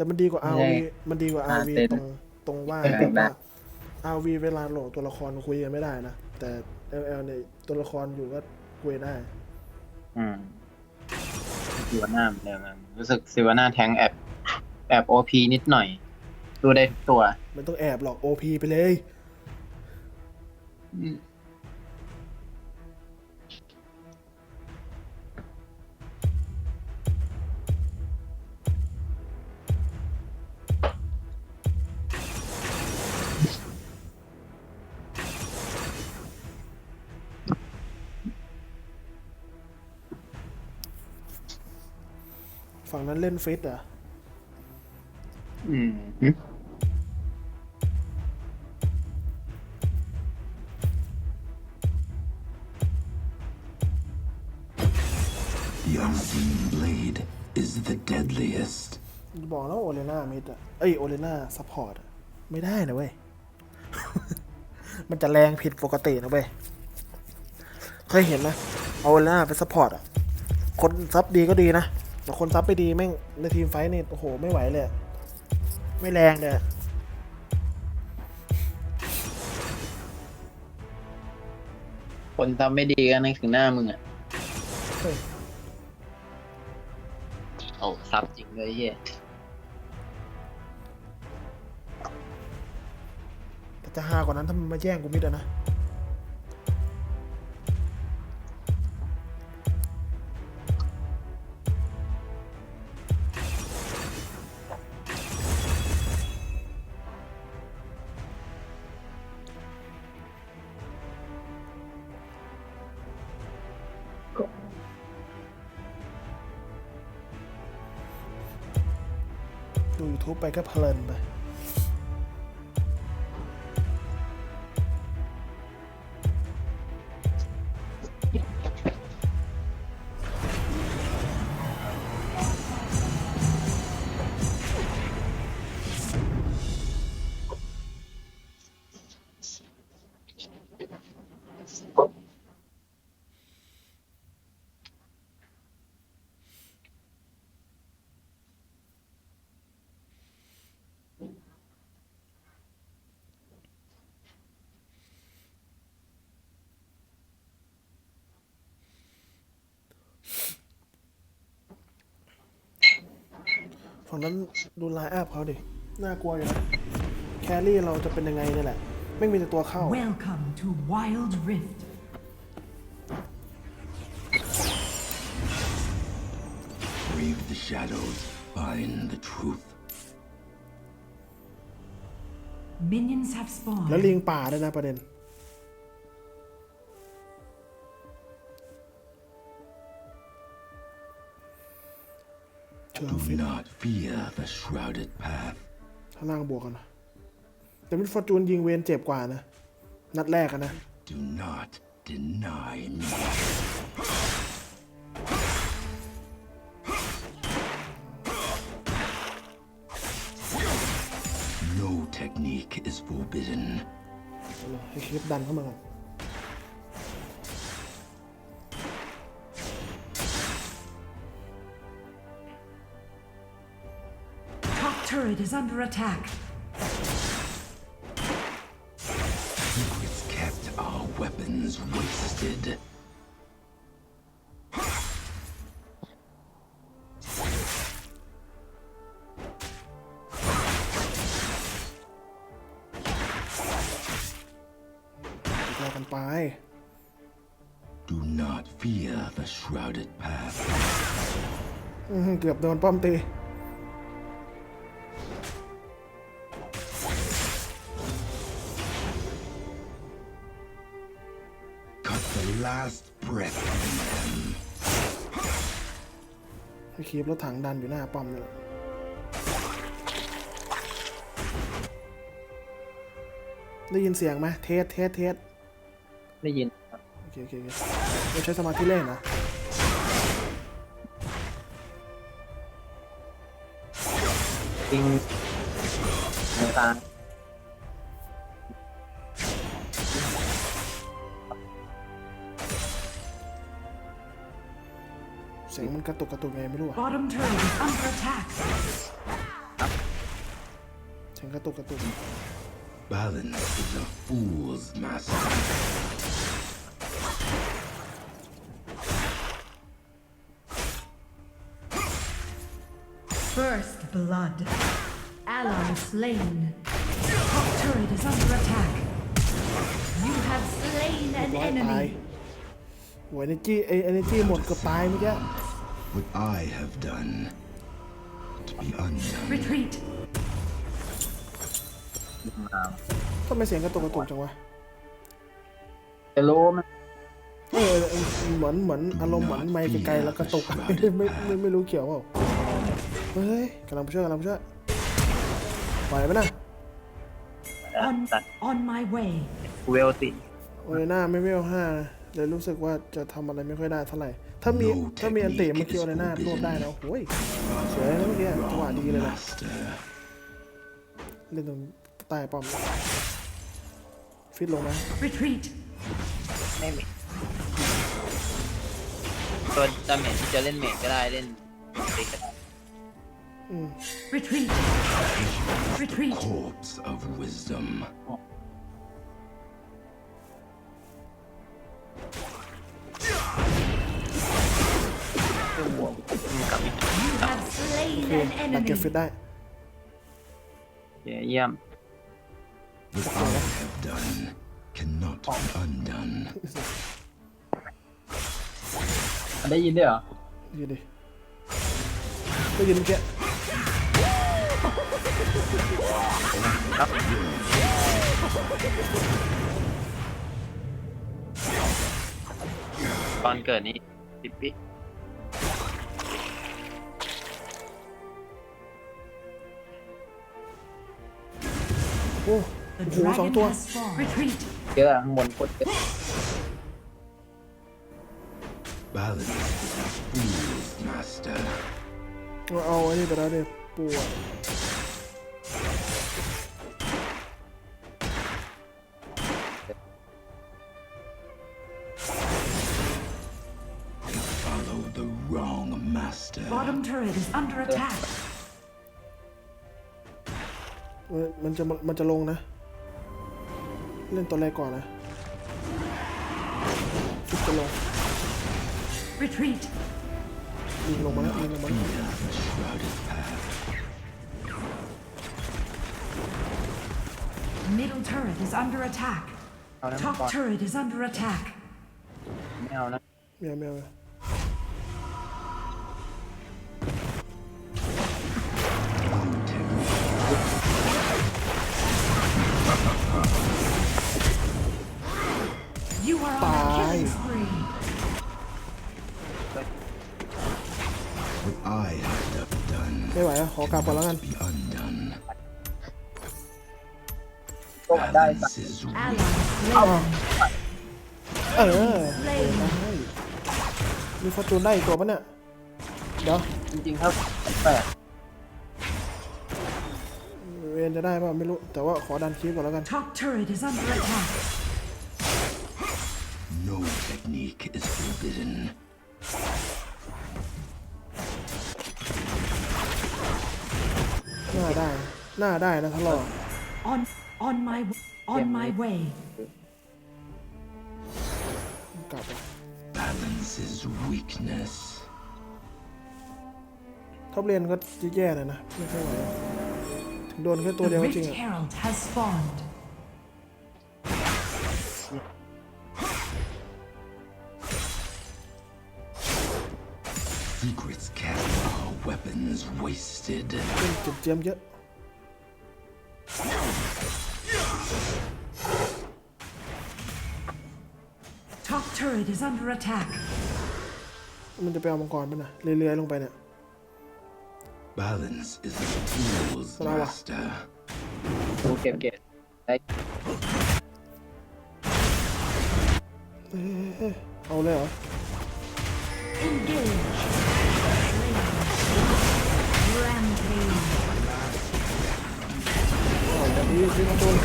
แต่มันดีกว่าไม่ใช่ RV มันดีกว่าอ่า RV เต้นตรงตรงว่าเต้นแบบว่าได้ RV เวลาโหลดตัวละครคุยกันไม่ได้นะ แต่ LL เนี่ยตัวละครอยู่ก็คุยได้อืมซิวาน่าเหมือนเดิมอะรู้สึกซิวาน่าแทงแอบแอบโอพีนิดหน่อย ดูได้ทุกตัว มันต้องแอบหลอก OP ไปเลย ฝั่งนั้นเล่นฟิตอะอืม The unseen blade is the deadliest. บอกแล้วโอเลน่ามิดอะเอ้ยโอเลน่าซัพพอร์ตไม่ได้นะเว้ย มันจะแรงผิดปกตินะเว้ย เคยเห็นไหมเอาโอเลน่าเป็นซัพพอร์ตอะ คนซับดีก็ดีนะ แต่คนซับไม่ดีแม่งในทีมไฟท์นี่โอ้โห ไม่ไหวเลยอะไม่แรงเลยอะคนทำไม่ดีก็นึกถึงหน้ามึงอะเฮ้ยโอ้ซับจริงเลยเฮียแต่จะฮากว่านั้นถ้ามันมาแย่งกูมิดอะนะ ไปก็เพลินไป ฝั่งนั้นดูไลน์อัพเขาดิ น่ากลัวอยู่นะ แครี่เราจะเป็นยังไงเนี่ยแหละ ไม่มีแต่ตัวเข้า Welcome to Wild Rift. Brave the shadows, find the truth. Minions have แล้ว spawned. ลิงป่าด้วยนะประเด็น เชิง Do ฟิต not fear the shrouded path. ข้างล่างบวกกันนะแต่มิดฟอร์จูนยิงเวนเจ็บกว่านะ นัดแรกอะนะ Do not deny me. No technique is forbidden. ให้คลิปดันเข้ามาก่อน turret is under attack. Secrets kept our weapons wasted. Để cho con bài Do not fear the shrouded path. อื้อหือเกือบโดนป้อมตี last breath from them. ให้คลิปรถถังดันอยู่หน้าป้อมนี่แหละได้ยินเสียงไหมเทสเทสเทสได้ยินครับโอเคโอเคโอเคเราใช้สมาธิเล่นนะจริงในตา สียงมันกระตุกกระตุกไงไม่รู้อะ Bottom turret is under attack. สียงกระตุกกระตุก Balance is a fool's master. First blood. Ally slain. Top turret is under attack. You have slain an ร้อยตาย enemy. หัวเอเนจีเอเนจีหมดเกือบตายเมื่อกี้ What I have done to be undone. Retreat. มาทำไมเสียงกระตุกกระตุกจังวะ จะรู้มันเออเออเหมือนเหมือนอารมณ์เหมือนไมค์ไกลๆแล้วกระตุก ไม่ไม่ไม่ไม่รู้เกี่ยวเปล่าเฮ้ยกำลังไปช่วยกำลังไปช่วยไหวไหมนะ On, ตัด on my way. เวลติ โอ้ยหน้าไม่เวลห้านะเลยรู้สึกว่าจะทำอะไรไม่ค่อยได้เท่าไหร่ ถ้ามีถ้ามีอันติเมื่อกี้โอเลน่ารวบได้นะโอ้ยสวยนะเมื่อกี้จังหวะดีเลยนะ Master. เล่นตรงใต้ป้อมฟิตลงนะ Retreat. ไม่มีตัวดาเมจที่จะเล่นเมจก็ได้เล่นติก็ได้อืม Retreat. Retreat. Corpse of wisdom. วกกับอีก You have slain โอเค an ดักเก็บ enemy. ฟิตได้เยี่ยม What I have done cannot be undone. ได้ยินด้วยเหรอดีดิได้ยินเมื่อกี้ตอนเกิดนี้สิบปี โอ้ The โหสอง dragon ตัว has fallen. Retreat. เยอะอะข้างบนโคตรเยอะ Balance is a fool's master. เอาเอาไอ้นี่ไปแล้วเนี่ยปวด มันจะมันจะลงนะ เล่นตัวแรกก่อนนะฟิตจะลง Retreat. ยิงลงมาแล้วยิงลงมาแล้ว Fear the shrouded path. Middle turret is under attack. เอานะก่อน Top turret is under attack. ไม่เอานะแมวแมว One อกลับก่อนแล้วกันก็ได้สัก Balance is Ally weak. slain. เออมีฟอร์จูนได้อีกตัวปะเนี่ย เดี๋ยว จริงๆถ้าแปดเวนจะได้ป่ะไม่รู้ แต่ว่าขอดันคลิปก่อนแล้วกัน No technique is forbidden. หน้าได้นะถ้ารอด On on my on my way. กลับอะ Balance is weakness. ท็อปเลนก็แย่ๆหน่อยนะไม่ค่อยไหวถึงโดนแค่ตัว The เดียวก็ Rift จริงอะ Herald has spawned. Secrets kept are weapons wasted. เล่นเจ็บเจียมเยอะ turret is under attack. มันจะไปเอามังกรมันนะเรื่อยๆลงไปเนี่ย Balance is a fool's Bravo. master. ดูเก็บเก็บได้เอาเลยเหรอ Engage. Rampage. เอาแบบนี้ซิมาโดน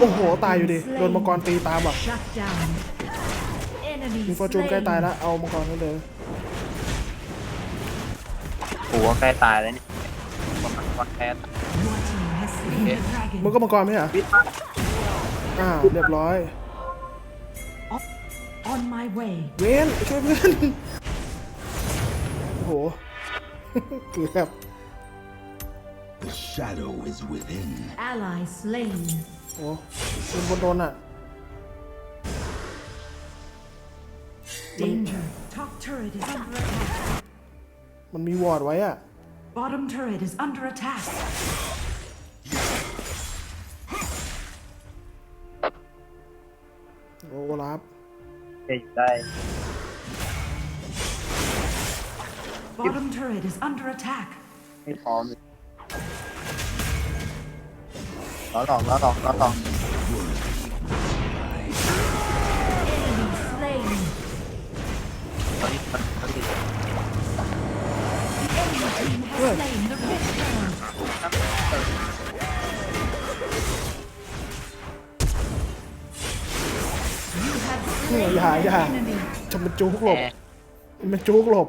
โอ้โห ตายอยู่ดิ โดนมังกรตีตามอะ Shut down. Enemy มีฟอร์จูนใกล้ slain. ตายแล้ว เอามังกรนั่นเลยกูว่าใกล้ตายแล้วเนี่ยประมาณวันแค่ Your team has slain the dragon. มึงก็มังกรไหมอะวิทย์มาอ้าวเรียบร้อย On my way. เวนไปช่วยเพื่อนโอ้โหเกือบ The shadow is within. Ally slain. โอ้เป็นคนโดนอะ Danger. Top turret is under attack. มันมีวอร์ดไว้อะ Bottom turret is under attack. โอ้รับเจ๊ได้ Bottom turret is under attack. ไม่พร้อมล้ อหลอกล้อหลอกล้อหลอก Enemy slain. ตอนนี้มันมันติด The enemy team has slain the red turret. You have slain Yeah, an yeah. enemy. จะมันจุกหลบแหมมันจุกหลบ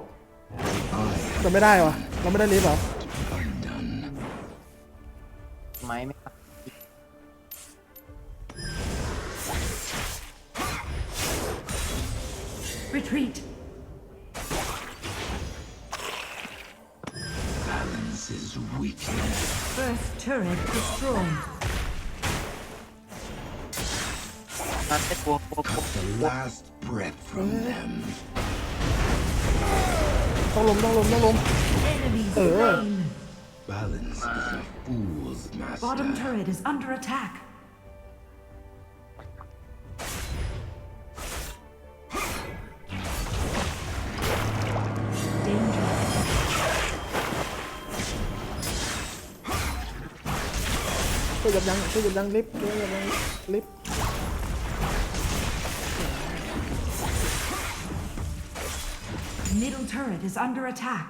แต่ไม่ได้วะเราไม่ได้ลิฟต์เหรอ Retreat. Balance is weakness. First turret destroyed. น่าจะกลัวกลัวกลัว The last breath from them. ต้องลมต้องลมต้องลม Enemy Uh. slain. Balance is a fool's Bottom master. turret is under attack. ช่วยยับยั้งช่วยยับยั้งลิฟต์ช่วยยับยั้งลิฟต์ Middle turret is under attack.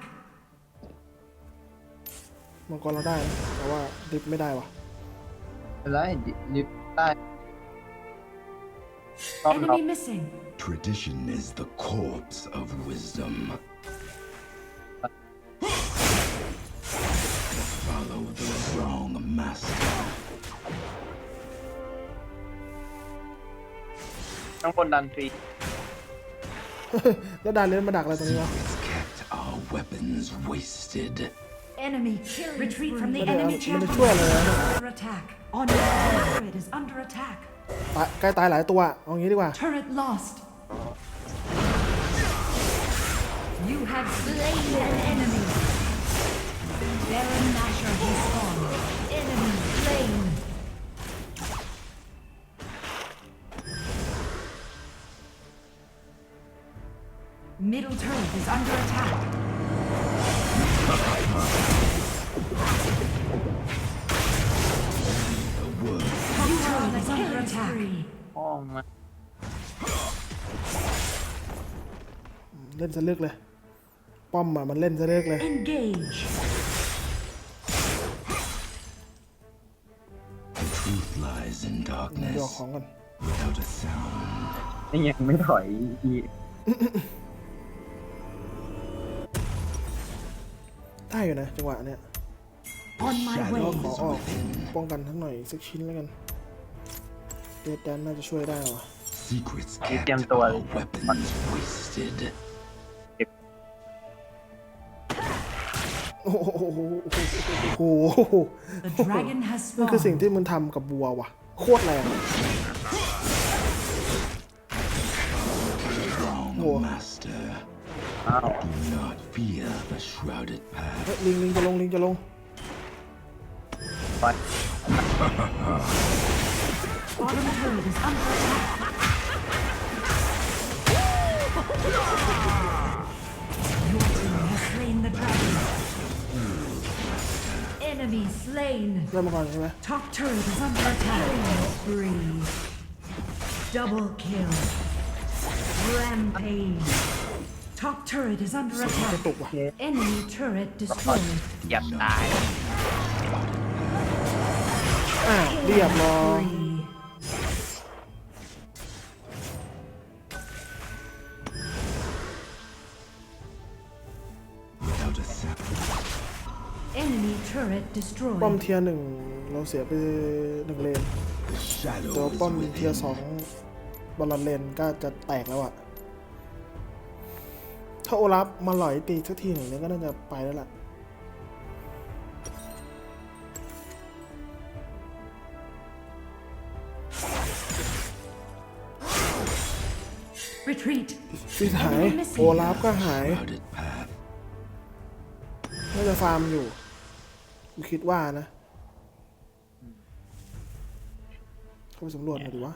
มังกรเราได้นะแต่ว่าลิฟต์ไม่ได้วะอะไรลิฟต์ได้ต้อมล็อก Enemy missing. Tradition is the corpse of wisdom. ข้างบนดันฟรี แล้วดานเลนมาดักอะไรตรงนี้วะ It's kept our weapons wasted. Enemy kill. Retreat from the But, uh, enemy but champion. it's well, uh, Under attack. On your turret is under attack. ตายใกล้ตายหลายตัวเอางี้ดีกว่า Turret lost. You have slain an enemy. Baron Nashor has fallen. Middle turret is under attack. Top turret is under attack. ห้องมาเล่นซะลึกเลย ป้อมอะมันเล่นซะลึกเลย Engage. The truth lies in เดี๋ยว darkness เอาของกัน without a sound. นี่ยังไม่ถอยอีก ได้อยู่นะจังหวะเนี้ย On my Shadow way. ขอ is ออก within. ป้องกันทั้งหน่อยสักชิ้นแล้วกันเดดแดนน่าจะช่วยได้วะ Secrets You kept can do our it. weapons wasted. โอ้โหโอ้โห The dragon has นั่นคือสิ่ง spawned. ที่มึงทำกับบัวว่ะ โคตรแรง Wrong Whoa. master. อ้าว Do not fear the shrouded path. เฮ้ยลิงลิงจะลงลิงจะลง ไป Bottom turret is under attack. Your team has slain the dragon. Enemy slain. เริ่มมาก่อนใช่ไหม Top turret is under attack. Spree. Double kill. Rampage. Top turret is under กระ attack. ตุกว่ะ Enemy turret destroyed. อย่าตาย อ่าเรียบร้อย Spree. Without a sound. Enemy turret ป้อม destroyed. เทียร์หนึ่งเราเสียไปหนึ่งเลน Shadow ตัว is ป้อมเทีย within. ร์สองบอลลอนเลนก็จะแตกแล้วอะถ้าโอลัฟมาหลอยตีสักทีหนึ่งเนี่ยก็น่าจะไปแล้วล่ะ Retreat. ฟิสหายโอลาฟก็หาย Shrouded path. น่าจะฟาร์มอยู่กูคิดว่านะเข้าไปสำรวจหน่อยดีวะ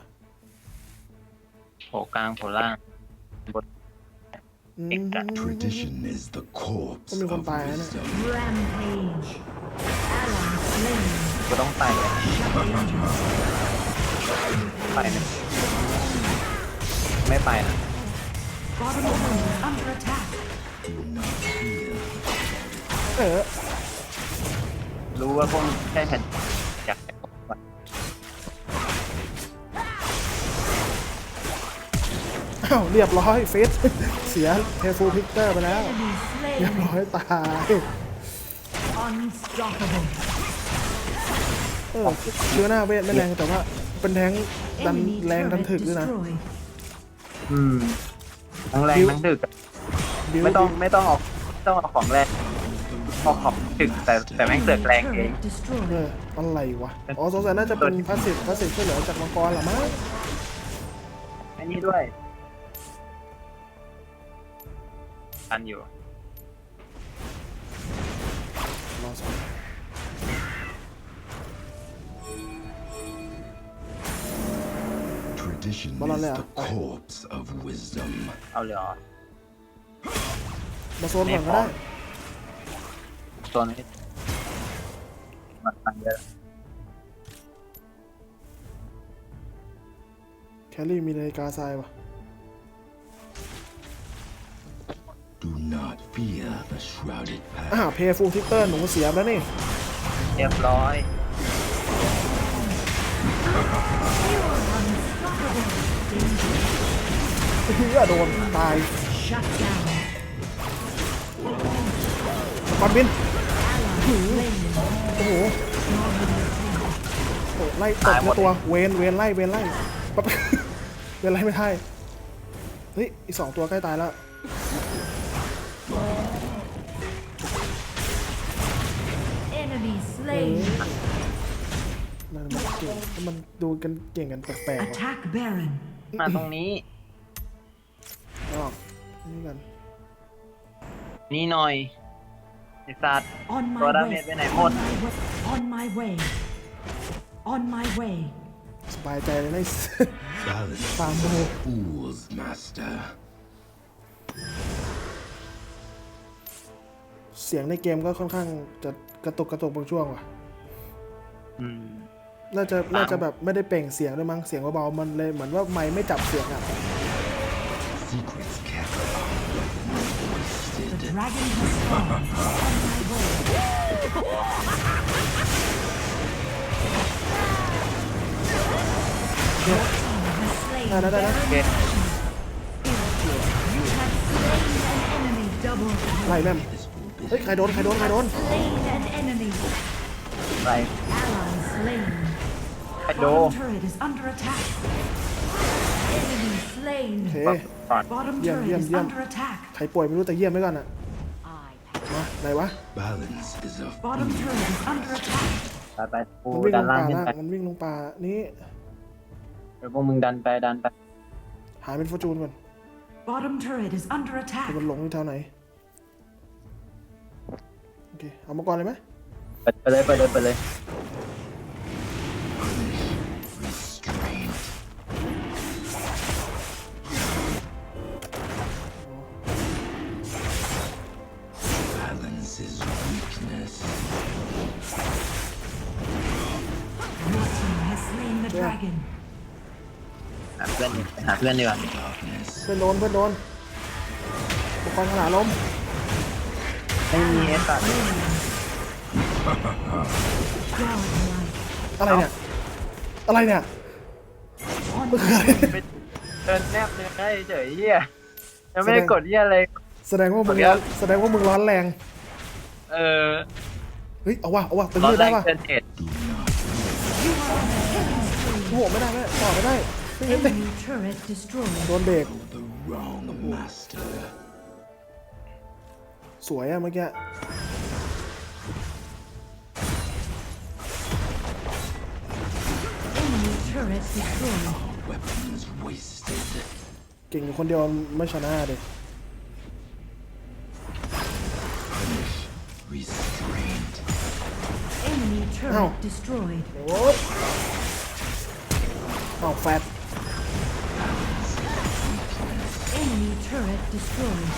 โผล่กลางโผล่ล่างบน อืม Tradition is the corpse Không of được con tài nữa. wisdom. Rampage. Ally slain. ก็ต้องไปอะ Shut down. ไปไหมไม่ไปนะ Bottom tower is under attack. Do not fear. เออรู้ว่าพวกมึงแค่แผ่น อ้าวเรียบร้อยเฟสเสียเทฟูพิกเตอร์ไปแล้ว Enemy เรียบ slain. ร้อยตาย Unstoppable. เออเชื้อหน้าเวทไม่แรงแต่ว่าเป็นแทงค์ดัน Enemy แรงดัน turret ถึกด้วยนะ destroyed. อืมทั้งแรงบิวทั้งดึกอะบิวไม่ต้องไม่ต้องออกไม่ต้องเอาของแรงเอาของดึกแต่แต่แม่งเสือก Enemy แรงเอง turret เอ destroyed. ออะไรวะอ๋อสงสัยน่าจะเป็นพาสซีฟพาสซีฟช่วยเหลือจากมังกรเหรอมั้งอันนี้ด้วย ทันอยู่รอสอง Tradition is Balon the lea. corpse of wisdom. เอาเลยเหรอมาโซนก่อนก็ได้ตัวนี้มันตังเยอะแคลรี่มีนาฬิกาทรายวะ Do not fear the shrouded อ่า path. เพย์ฟูลทิกเตอร์หนูเสียบแล้วนี่ เรียบร้อยเฮียโดน ตาย Shut down. บอลบิน Ally slain. โอ้โหโอ้ไล่ตบในตัว เวนเวนไล่ เวนไล่ปั๊บเวนไล่ไม่ได้เฮ้ย อีกสองตัวใกล้ตายแล้ว Enemy slain. มันมันเก่งมันดูกันเก่งกันแปลกๆว่ะ Attack Baron. มาตรงนี้เอาออกนี่กันนี่หน่อยไอ้สัตว์ On Rồi my đã way. biết bên này On một. my way. On my way. On my way. สบายใจเลยนะไอ้ Balance Phàm is đồ. a fool's master. เสียงในเกมก็ค่อนข้างจะ กระตุกกระตุกบางช่วงว่ะอืมน่าจะน่าจะแบบไม่ได้เปล่งเสียงด้วยมั้งเสียงเบาๆมันเลยเหมือนว่าไมค์ไม่จับเสียงอะ Secrets kept are The wasted. dragon has fallen. On my way. Your team has slain ได้ได้ได้ได้โอเค You have slain an enemy. Double kill. ไล่แม่ม This will be เฮ้ยใครโดนใครโดนใครโดน Slain an enemy. ไป Ally slain. ไปโด Bottom turret is under attack. Enemy slain. โอเค ก่อน Bottom Yum, turret yum, is yum. under attack. ใครป่วยไม่รู้แต่เยี่ยมไว้ก่อนอะมาไหนวะ balance is a Bottom turret is under attack. ไปไปกูมันวิ่งดัลนงล่างป่าขึ้นล่างไปมันวิ่งลงป่านี้เดี๋ยวพวกมึงดันไปดันไปหาเป็นฟอร์จูนก่อน Bottom turret is under คือ attack. มันหลงอยู่แถวไหน โอเค เอามาก่อนเลยไหม เปิดไปเลยไปเลยไปเลย restraint. Balance is weakness. Your team has slain the dragon. หาเพื่อนดิไปหาเพื่อนดีกว่า Darkness. เพื่อนโดนเพื่อนโดนอุปกรณ์ขนาดล้มไม่มีไอ้สัตว์ Godlike. อะไรเนี่ย อะไรเนี่ย On มันคืออะไรไปเดินแนบเนื้อให้เฉยเฮียยังไม่ได้กดเฮียอะไร แสดงว่ามึงร้อนแสดงว่ามึงร้อนแรง เออเฮ้ย เอาว่ะ เอาว่ะตึงตอนเลยแรได้กว่ะเกินเอ็ด You are on a killing spree. โอ้โหไม่ได้ไม่ได้ต่อไม่ได้ไม่งั้นติ Enemy turret destroyed. โดนเบรก The wrong master. สวยอะเมื่อกี้ turret destroyed. Weapons wasted. เก่งอยู่คนเดียวไม่ชนะเด็ Restraint. Enemy turret Ow. destroyed. โอ้ยเอาแฟต Enemy turret destroyed.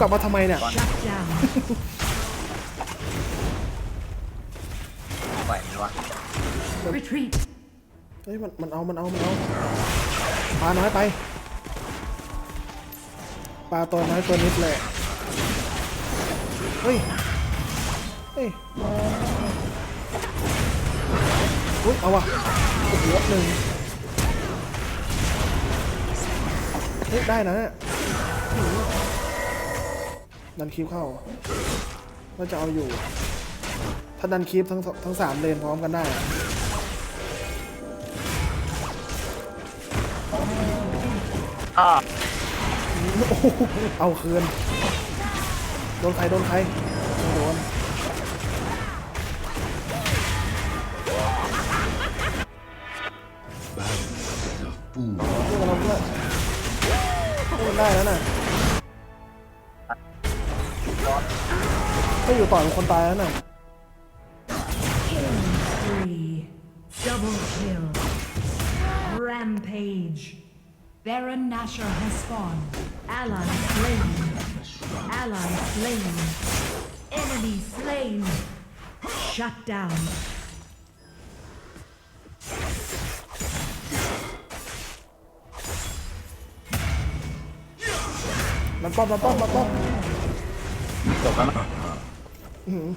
กลับมาทำไมเนี่ย Shut down. ไหวไหมวะ Retreat. เฮ้ยมันมันเอา มันเอา มันเอาปลาน้อยไป ปลาตัวน้อยตัวนิดเลยเฮ้ย เฮ้ยอุ้ยเอาว่ะโอ้โหหนึ่ง ฮ้ยได้นะเนี่ยดันคีบเข้าว่าจะเอาอยู่ ถ้าดันคีบทั้งสทั้งสามเลนพร้อมกันได้อะอ้อโอ้โหเอาคืน โดนใคร โดนใคร อยู่ต่อยกับคนตายแล้วน่ะ Killing spree. Double kill. Rampage. Baron Nashor has spawned. Ally slain. Ally slain. Enemy slain. Shut down. มันป้อมมันป้อมมันป้อม จบแล้วมั้ย Mm-hmm.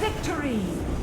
Victory.